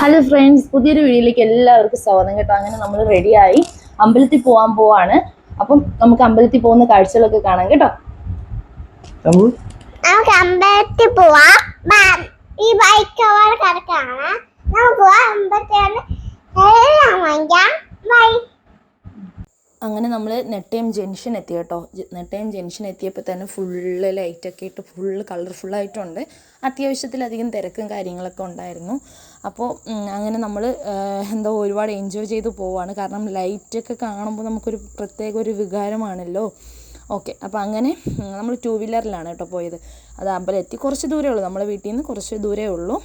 Hello friends പുതിയൊരു വീഡിയോയിലേക്ക് എല്ലാവർക്കും സ്വാഗതം കേട്ടോ. അങ്ങനെ നമ്മൾ റെഡിയായി അമ്പലത്തിൽ പോകാൻ പോവാണ്. അപ്പം നമുക്ക് അമ്പലത്തിൽ പോകുന്ന കാഴ്ചകളൊക്കെ കാണാം കേട്ടോ. നമുക്ക് അമ്പലത്തിൽ പോവാം ബാ- ഈ ബൈക്ക് അവിടെ കിടക്കാണ് നമുക്ക് പോവാം അമ്പലത്തിൽ എല്ലാം വാങ്ങിക്കാം ബൈ അങ്ങനെ നമ്മൾ നെട്ടയം ജംഗ്ഷൻ എത്തി കേട്ടോ നെട്ടയം ജംഗ്ഷൻ എത്തിയപ്പോൾ തന്നെ ഫുള്ള് ലൈറ്റൊക്കെ ഇട്ട് ഫുള്ള് കളർഫുള്ളായിട്ടുണ്ട് അത്യാവശ്യത്തിലധികം തിരക്കും കാര്യങ്ങളൊക്കെ ഉണ്ടായിരുന്നു. അപ്പോൾ അങ്ങനെ നമ്മൾ എന്തോ ഒരുപാട് എൻജോയ് ചെയ്ത് പോവാണ്. കാരണം ലൈറ്റൊക്കെ കാണുമ്പോൾ നമുക്കൊരു പ്രത്യേക ഒരു വികാരമാണല്ലോ. ഓക്കെ അപ്പോൾ അങ്ങനെ നമ്മൾ ടൂ വീലറിലാണ് കേട്ടോ പോയത്. അത് എത്തി കുറച്ച് ദൂരമേ ഉള്ളൂ. നമ്മളെ വീട്ടിൽ നിന്ന് കുറച്ച് ദൂരമേ ഉള്ളൂ.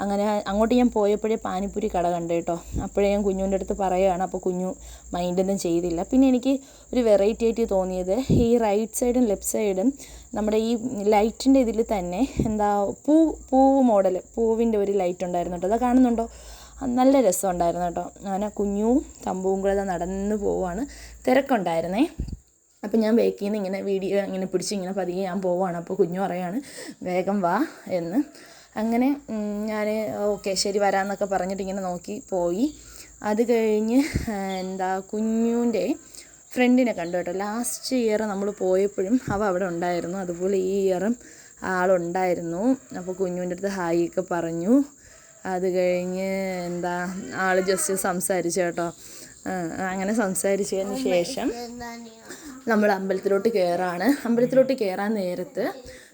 അങ്ങനെ അങ്ങോട്ട് ഞാൻ പോയപ്പോഴേ പാനിപ്പൂരി കട കണ്ടു കേട്ടോ. അപ്പോഴേ ഞാൻ കുഞ്ഞുവിന്റെ അടുത്ത് പറയുകയാണ് അപ്പോൾ കുഞ്ഞു മൈൻഡൊന്നും ചെയ്തില്ല. പിന്നെ എനിക്ക് ഒരു വെറൈറ്റി ആയിട്ട് തോന്നിയത് ഈ റൈറ്റ് സൈഡും ലെഫ്റ്റ് സൈഡും നമ്മുടെ ഈ ലൈറ്റിന്റെ ഇതിൽ തന്നെ എന്താ പൂ പൂവ് മോഡൽ പൂവിന്റെ ഒരു ലൈറ്റ് ഉണ്ടായിരുന്നു കേട്ടോ. അത് കാണുന്നുണ്ടോ? നല്ല നല്ല രസമുണ്ടായിരുന്നു കേട്ടോ. അങ്ങനെ കുഞ്ഞും തമ്പുവും കൂടെ നടന്നു പോവുകയാണ്. തിരക്കുണ്ടായിരുന്നേ. അപ്പോൾ ഞാൻ ബേക്കിൽ നിന്ന് ഇങ്ങനെ വീഡിയോ ഇങ്ങനെ പിടിച്ച് ഇങ്ങനെ പതിയെ ഞാൻ പോവുകയാണ്. അപ്പോൾ കുഞ്ഞു പറയാണ് വേഗം വാ എന്ന്. അങ്ങനെ ഞാൻ ഓക്കെ ശരി വരാമെന്നൊക്കെ പറഞ്ഞിട്ട് ഇങ്ങനെ നോക്കി പോയി. അത് കഴിഞ്ഞ് എന്താ കുഞ്ഞുന്റെ ഫ്രണ്ടിനെ കണ്ടു കേട്ടോ. ലാസ്റ്റ് ഇയർ നമ്മൾ പോയപ്പോഴും അവ അവിടെ ഉണ്ടായിരുന്നു. അതുപോലെ ഈ ഇയറും ആളുണ്ടായിരുന്നു. അപ്പോൾ കുഞ്ഞുവിന്റെ അടുത്ത് ഹായ് ഒക്കെ പറഞ്ഞു. അത് കഴിഞ്ഞ് എന്താ ആൾ ജസ്റ്റ് സംസാരിച്ചു കേട്ടോ. അങ്ങനെ സംസാരിച്ചതിന് ശേഷം നമ്മൾ അമ്പലത്തിലോട്ട് കയറാണ് അമ്പലത്തിലോട്ട് കയറാൻ നേരത്ത്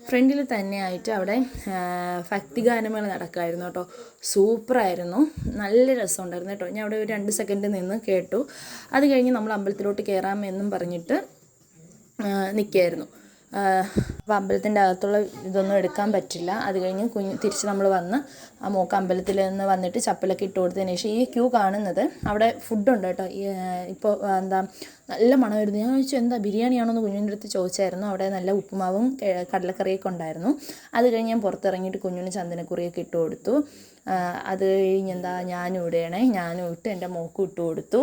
ഫ്രണ്ടിൽ തന്നെയായിട്ട് അവിടെ ഭക്തിഗാനമേള നടക്കുമായിരുന്നു കേട്ടോ. സൂപ്പറായിരുന്നു. നല്ല രസമുണ്ടായിരുന്നു കേട്ടോ. ഞാൻ അവിടെ ഒരു രണ്ട് സെക്കൻഡ് നിന്ന് കേട്ടു. അത് കഴിഞ്ഞ് നമ്മൾ അമ്പലത്തിലോട്ട് കയറാമെന്നും പറഞ്ഞിട്ട് നിൽക്കുകയായിരുന്നു അപ്പോൾ അമ്പലത്തിന്റെ അകത്തുള്ള ഇതൊന്നും എടുക്കാൻ പറ്റില്ല. അത് കഴിഞ്ഞ് കുഞ്ഞ് തിരിച്ച് നമ്മൾ വന്ന് ആ മോക്ക് അമ്പലത്തിൽ നിന്ന് വന്നിട്ട് ചപ്പലൊക്കെ ഇട്ട് കൊടുത്തതിന് ശേഷം ഈ ക്യൂ കാണുന്നത് അവിടെ ഫുഡുണ്ട് കേട്ടോ. ഇപ്പോൾ എന്താ നല്ല മണമായിരുന്നു. ഞാൻ ചോദിച്ചു എന്താ ബിരിയാണിയാണോ എന്ന് കുഞ്ഞിന്റെ അടുത്ത് ചോദിച്ചായിരുന്നു. അവിടെ നല്ല ഉപ്പുമാവും കടലക്കറിയൊക്കെ ഉണ്ടായിരുന്നു. അത് കഴിഞ്ഞ് ഞാൻ പുറത്തിറങ്ങിയിട്ട് കുഞ്ഞിന് ചന്ദനക്കുറിയൊക്കെ ഇട്ട് കൊടുത്തു. അത് കഴിഞ്ഞ് എന്താ ഞാനും ഇടുകയാണേ ഞാനും ഇട്ട് എന്റെ മോക്കും ഇട്ട് കൊടുത്തു.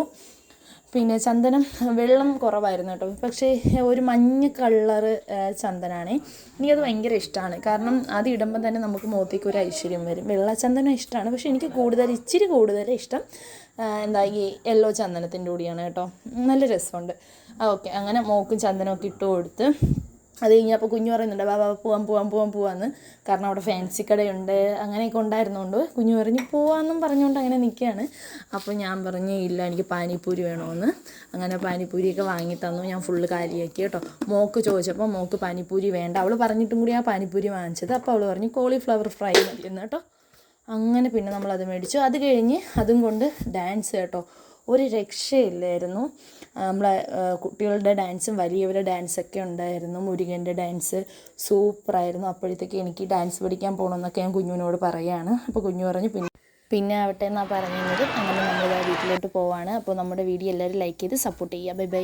പിന്നെ ചന്ദനം വെള്ളം കുറവായിരുന്നു കേട്ടോ. പക്ഷേ ഒരു മഞ്ഞ കളറ് ചന്ദനാണ്. എനിക്കത് ഭയങ്കര ഇഷ്ടമാണ് കാരണം അത് ഇടുമ്പോൾ തന്നെ നമുക്ക് മുഖത്തേക്ക് ഒരു ഐശ്വര്യം വരും. വെള്ള ചന്ദനം ഇഷ്ടമാണ് പക്ഷേ എനിക്ക് കൂടുതൽ ഇച്ചിരി കൂടുതൽ ഇഷ്ടം എന്താ ഈ യെല്ലോ ചന്ദനത്തിന്റെ കൂടിയാണ് കേട്ടോ. നല്ല രസമുണ്ട്. ഓക്കെ. അങ്ങനെ മോക്കും ചന്ദനമൊക്കെ ഇട്ട് കൊടുത്ത് അത് കഴിഞ്ഞപ്പോൾ കുഞ്ഞു പറയുന്നുണ്ട് ബാബാ പോവാൻ പോവാൻ പോവാം പോവാം പോവാന്ന്. കാരണം അവിടെ ഫാൻസി കടയുണ്ട് അങ്ങനെയൊക്കെ ഉണ്ടായിരുന്നുകൊണ്ട് കുഞ്ഞു പറഞ്ഞ് പോവാന്നും പറഞ്ഞുകൊണ്ട് അങ്ങനെ നിൽക്കുകയാണ് അപ്പോൾ ഞാൻ പറഞ്ഞു ഇല്ല എനിക്ക് പാനിപ്പൂരി വേണമെന്ന് അങ്ങനെ പാനിപ്പൂരിയൊക്കെ വാങ്ങി തന്നു ഞാൻ ഫുള്ള് കാലിയാക്കി കേട്ടോ. മോക്ക് ചോദിച്ചപ്പോൾ മോക്ക് പാനിപ്പൂരി വേണ്ട അവൾ പറഞ്ഞിട്ടും കൂടി ആ പാനിപ്പൂരി വാങ്ങിച്ചത്. അപ്പോൾ അവൾ പറഞ്ഞു കോളിഫ്ലവർ ഫ്രൈ മതിയെന്ന് കേട്ടോ. അങ്ങനെ പിന്നെ നമ്മൾ അത് മേടിച്ചു. അത് കഴിഞ്ഞ് അതും കൊണ്ട് ഡാൻസ് കേട്ടോ. ഒരു രക്ഷയില്ലായിരുന്നു. നമ്മളെ കുട്ടികളുടെ ഡാൻസും വലിയവരുടെ ഡാൻസൊക്കെ ഉണ്ടായിരുന്നു. മുരുകന്റെ ഡാൻസ് സൂപ്പറായിരുന്നു. അപ്പോഴത്തേക്ക് എനിക്ക് ഡാൻസ് പഠിക്കാൻ പോകണമെന്നൊക്കെ ഞാൻ കുഞ്ഞുവിനോട് പറയുകയാണ് അപ്പോൾ കുഞ്ഞു പറഞ്ഞു പിന്നെ പിന്നെ ആവട്ടെ എന്നാണ് പറഞ്ഞത് അങ്ങനെ നമ്മൾ വീട്ടിലോട്ട് പോവാണ്. അപ്പോൾ നമ്മുടെ വീഡിയോ എല്ലാവരും ലൈക്ക് ചെയ്ത് സപ്പോർട്ട് ചെയ്യുക. Bye bye